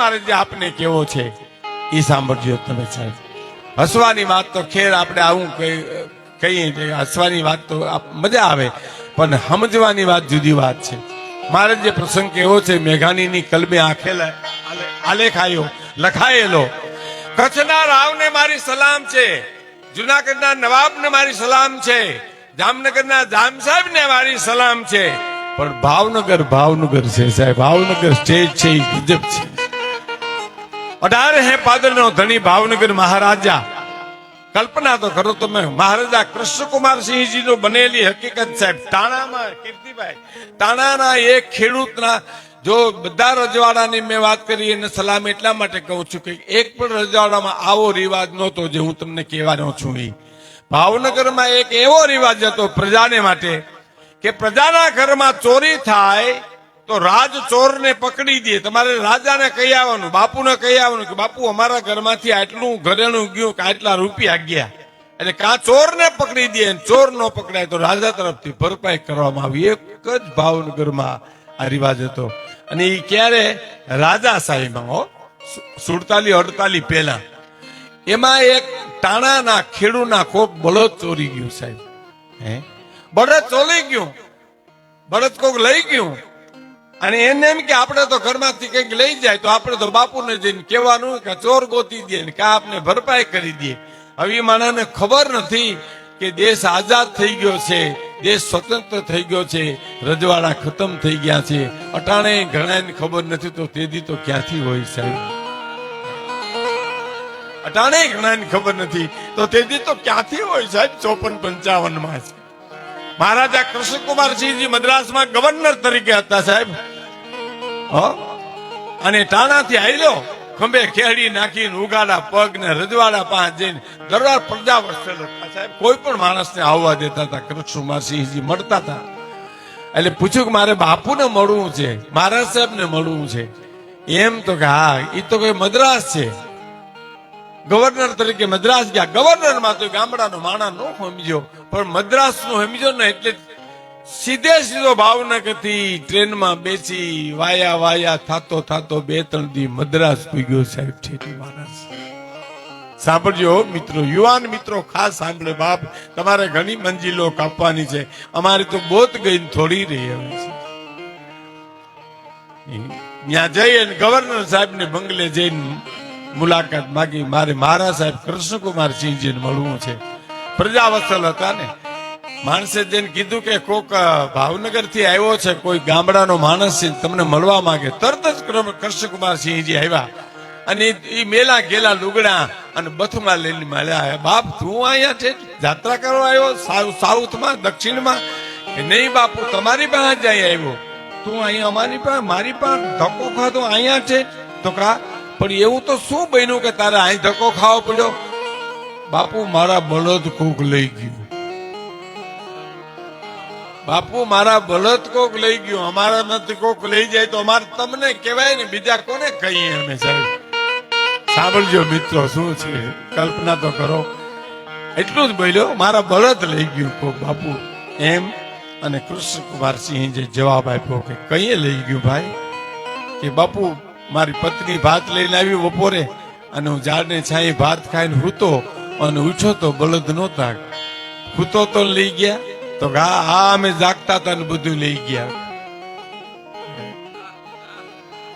મારે જે આપને કેવો છે, એ સાંભળજો તમે સાહેબ. હસવાની વાત તો ખેર આપણે આવું કહીએ હસવાની વાત તો મજા આવે, પણ સમજવાની વાત જુદી વાત છે. મારે જે પ્રસંગ કેવો છે, મેઘાણીની કલબે આંખેલા આલેખ આવ્યો લખાયેલો. કચ્છના રાવને મારી સલામ છે, જુનાગઢના નવાબને મારી સલામ છે, જામનગરના જામ સાહેબને મારી સલામ છે. પણ ભાવનગર ભાવનગર છે સાહેબ, ભાવનગર સ્ટેજ છે, એ ગજબ છે. અઢાર હે પાદરનો ધણી ભાવનગર મહારાજા. કલ્પના તો કરો તમે, મહારાજા કૃષ્ણકુમાર સિંહજી નો બનેલી હકીકત સાહેબ તાણામાં કીર્તિભાઈ તાણાના એક ખેડૂતના, જો બધા રજવાડાની મેં વાત કરી એને સલામ એટલા માટે કહું છું કે એક પણ રજવાડામાં આવો રિવાજ નહોતો જે હું તમને કહેવાનો છું એ. ભાવનગરમાં એક એવો રિવાજ હતો પ્રજાને માટે કે પ્રજાના ઘરમાં ચોરી થાય તો રાજ ચોરને પકડી દે. તમારે રાજાને કહી આવવાનું, બાપુને કહી આવવાનું કે, બાપુ, અમારા ઘરમાંથી આટલું ઘરેણું ગયું કે, આટલા રૂપિયા ગયા. એટલે કાં ચોરને પકડી દે ચોર ન પકડાય તો રાજા તરફથી ભરપાઈ કરવામાં આવી. એક જ ભાવનગરમાં આ રિવાજ હતો. અને એ ક્યારે? રાજા સાહેબમાં, હો. સુડતાલી, અડતાલી પહેલા. એમાં એક ટાણાના ખેડૂના કોક બળદ ચોરી ગયું સાહેબ. હે? બળદ ચોરી ગયું. બળદ કોક લઈ ગયું. અને એને એમ કે આપણે તો ઘરમાંથી કંઈક લઈ જાય તો આપણે તો બાપુને જઈને કહેવાનું કે ચોર ગોતી દે કે આપને ભરપાઈ કરી દે. હવે માણસને ખબર નથી કે દેશ આઝાદ થઈ ગયો છે, દેશ સ્વતંત્ર થઈ ગયો છે, રજવાડા ખતમ થઈ ગયા છે. અટાણે ઘણાને ખબર નથી તો તેદી તો ક્યાંથી હોય સાહેબ? અટાણે ઘણાને ખબર નથી તો તેદી તો ક્યાંથી હોય સાહેબ? ચોપન પંચાવનમાં મહારાજા કૃષ્ણકુમારસિંહજી મદ્રાસમાં ગવર્નર તરીકે હતા સાહેબ? અને ટાણાથી આવ્યો ખંભે ખેડી નાખીને ઉગાડા પગ ને રજવાડા પાંચ જઈને દરબાર પ્રજા હતા. સાહેબ કોઈ પણ માણસને આવવા દેતા હતા કૃષ્ણકુમારસિંહજી મળતા હતા. એટલે પૂછ્યું કે મારે બાપુને મળવું છે, મહારાજ સાહેબને મળવું છે. એમ તો કે હા એ તો કઈ મદ્રાસ છે. ગવર્નર તરીકે મદ્રાસ ગયા. ગવર્નરમાં તો ગામડાનો માણા નો સમજ્યો પણ મદ્રાસનું સમજ્યો ને એટલે સીધે સીધો ભાવનગરથી ટ્રેનમાં બેસી વાયા વાયા થાતો થાતો બે ત્રણ દી મદ્રાસ પૂગ્યો સાહેબ ઠેઠી માણસ. સાંભળજો મિત્રો, યુવાન મિત્રો, ખાસ સાંભળે બાપ. તમારે ઘણી મંજિલો કાપવાની છે. અમારી તો બોત ગઈ થોડી રહી હવે છે. ત્યાં જઈ અને ગવર્નર સાહેબ ને બંગલે જઈને મુલાકાત માગી. મારે મારા સાહેબ કૃષ્ણકુમાર સિંહજીને મળવું છે. પ્રજાવત્સલ હતા ને. માણસે જઈને કીધું કે કોક ભાવનગરથી આવ્યો છે, કોઈ ગામડાનો માણસ છે, તમને મળવા માંગે. તરત જ કૃષ્ણકુમારસિંહજી આવ્યા. અને એ મેલા ગેલા લુગડા અને બથમાં લઈને મળ્યા બાપ, તું અહીંયા છે? જાત્રા કરવા આવ્યો? સાઉ- સાઉથમાં? દક્ષિણમાં? નહીં બાપુ, તમારી પાસે જ અહીંયા આવ્યો. તું અહીંયા અમારી પાસે, મારી પાસે ધક્કો ખાધો, અહીંયા છે? તો કા પણ એવું તો શું બન્યું કે તારે અહીં ધક્કો ખાવો પડ્યો? બાપુ, મારા બળદ કોક લઈ ગયું. બાપુ, મારા બળદ કોક લઈ ગયું. અમારા નથી કોક લઈ જાય તો અમારે તમને કહેવાય ને, બીજા કોને કહીએ અમે સાહેબ? સાંભળજો મિત્રો, શું છે? કલ્પના તો કરો. એટલું જ બોલ્યો, મારા બળદ લઈ ગયું કોક બાપુ. એમ અને કૃષ્ણકુમાર સિંહ જે જવાબ આપ્યો કે કઈએ લઈ ગયું ભાઈ, કે બાપુ મારી પત્ની ભાત લઈને આવી બપોરે અને હું ઝાડને છાંય ભાત ખાઈને હૂતો અને ઉછો તો બળદ નહોતા. હૂતો તો લઈ ગયા, તો હા હા અમે જાગતા હતા બધું લઈ ગયા.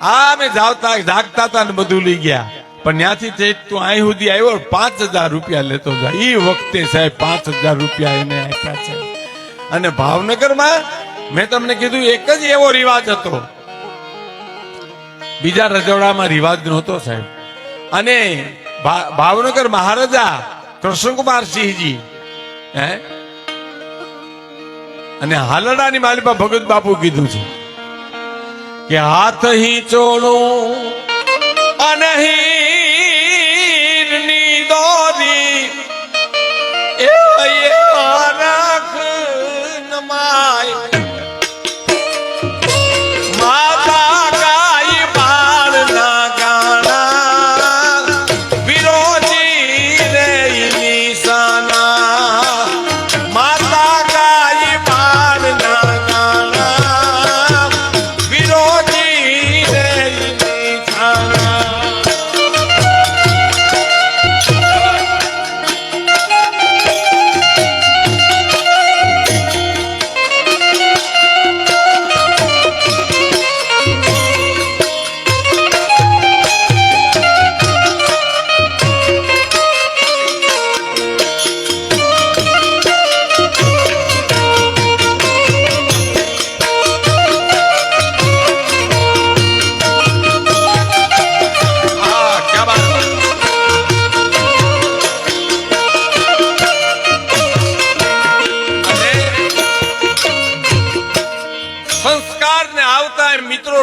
હા અમે જાવતા, જાગતા હતા ને બધું લઈ ગયા. પણ ત્યાંથી તે તું અહીં સુધી આવ્યો પાંચ હજાર રૂપિયા લેતો જાય એ વખતે સાહેબ પાંચ હજાર રૂપિયા એને આપ્યા છે. અને ભાવનગરમાં મેં તમને કીધું, એક જ એવો રિવાજ હતો. બીજા રજવાડામાં રિવાજ નહોતો સાહેબ. અને ભાવનગર મહારાજા કૃષ્ણકુમાર સિંહજી, હે? અને હાલડાની માલિકા ભગત બાપુ કીધું છે કે હાથ હી ચોણું અને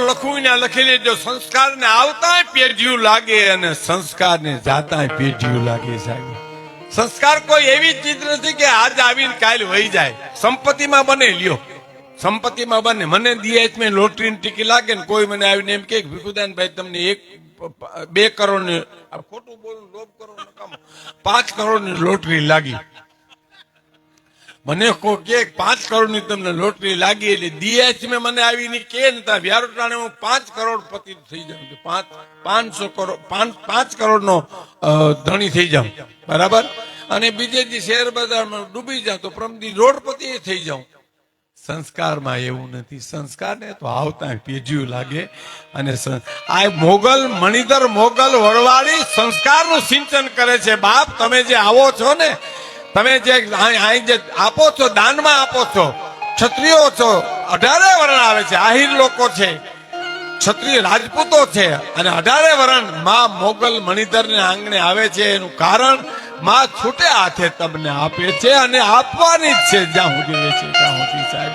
લખવું ને લખી લેજો સંસ્કારને આવતા પેઢિયું લાગે અને સંસ્કારને જાતા પેઢિયું લાગે સાહેબ. સંસ્કાર કોઈ એવી ચીજ નથી કે આજ આવીને કાલ વહી જાય. સંપત્તિમાં બને, લ્યો. સંપત્તિમાં બને. મને દીએચ મેં લોટરીની ટીકી લાગે ને કોઈ મને આવીને એમ કે ભીખુદાન ભાઈ તમને એક બે કરોડની ખોટું બોલું, લોભ કરો પાંચ કરોડની લોટરી લાગી. મને કો કે પાંચ કરોડની તમને લોટરી લાગી એટલે દીએચ મેં મને આવીને કે ને ત્યાં વ્યારોટાણે હું પાંચ કરોડ પતિ થઈ જાઉં છું. પાંચ, પાંચસો કરોડ, પાંચ પાંચ કરોડ નો ધણી થઈ જાઉં. બરાબર? અને બીજે જે શેર બજારમાં ડૂબી જાઉં તો પ્રમદી રોડપતિ થઈ જાઉં. સંસ્કારમાં એવું નથી. સંસ્કારને તો આવતા પેજ્યું લાગે. અને આ મોગલ, મણિધર મોગલ વરવાળી સંસ્કારનું સિંચન કરે છે. બાપ, તમે જે આવો છો ને તમે જે અહીં જે આપો છો, દાનમાં આપો છો, ક્ષત્રિયો છો, અઢારે વર્ણ આવે છે, આહિર લોકો છે, ક્ષત્રિય રાજપૂતો છે, અને અઢારે વરણમાં મોગલ મણિધર ને આંગણે આવે છે, એનું કારણમાં છૂટે હાથે તમને આપે છે અને આપવાની જ છે, જ્યાં સુધી રહે છે, ત્યાં સુધી સાહેબ.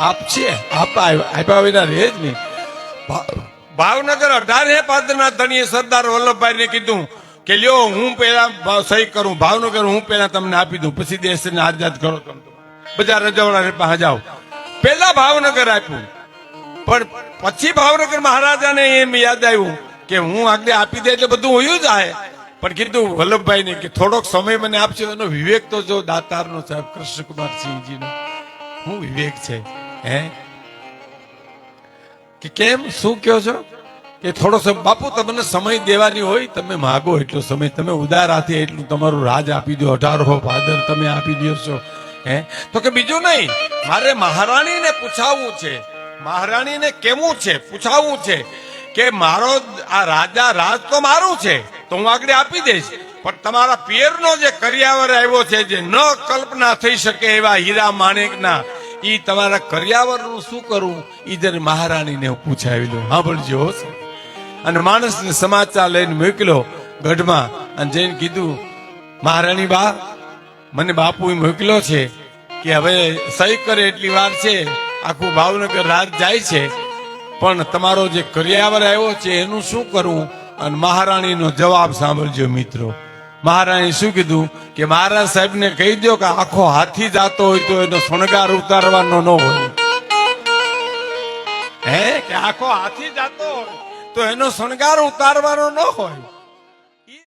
આપશે આપા આપ્યા વિના રહે જ નહીં. ભાવનગર અઢારે પાદરના ધણીએ સરદાર વલ્લભભાઈ ને કીધું કે લ્યો, હું ભા- સહી કરું ભાવનગર હું પેલા તમને આપી દઉં, પછી દેશને આઝાદ કરો તમે. બધા રજવાડા પાસે જાઓ. પેલા ભાવનગર આપ્યું. પણ પછી ભાવનગર મહારાજાને એમ યાદ આવ્યું કે હું આગળ આપી દે એટલે બધું હોયું જાય. પણ કીધું વલ્લભભાઈને કે થોડોક સમય મને આપશો એનો વિવેક તો જો દાતારનો સાહેબ કૃષ્ણકુમાર સિંહજીનો હું વિવેક છે. હે? કે કેમ? શું કહો છો? કે થોડો સમય બાપુ, તમને સમય દેવાની હોય, તમે માગો એટલો સમય. તમે ઉદાર હાથે એટલું તમારું રાજ આપી દો. અઢારો ફાધર તમે આપી દો છો. હે? તો કે બીજું નહીં. મારે મહારાણીને પૂછાવવું છે. મહારાણીને કેવું છે? પૂછાવવું છે કે મારો આ રાજા રાજ તો મારું છે. તો હું આગળ આપી દઈશ. પણ તમારા પિયરનો જે કરિયાવર આવ્યો છે, જે ન કલ્પના થઈ શકે એવા હીરા માણેકના, ઈ તમારા કરિયાવરનું શું કરવું ઈ જયારે મહારાણીને પૂછાવી લઉં. સાંભળજો. અને માણસને સમાચાર લઈને મોકલ્યો ગઢમાં. અને જઈને કીધું, મહારાણી બા, મને બાપુ મોકલ્યો છે કે હવે સહી કરે એટલી વાર છે. આખું ભાવનગર રાત જાય છે. પણ તમારો જે કરિયાવર આવ્યો છે, એનું શું કરવું અને મહારાણીનો જવાબ સાંભળજો મિત્રો. મહારાણી શું કીધું? કે મહારાજ સાહેબને કહી દો કે આખો હાથી જાતો હોય તો એનો શણગાર ઉતારવાનો ન હોય. હે? કે આખો હાથી જાતો હોય? તો એનો શણગાર ઉતારવાનો ન હોય.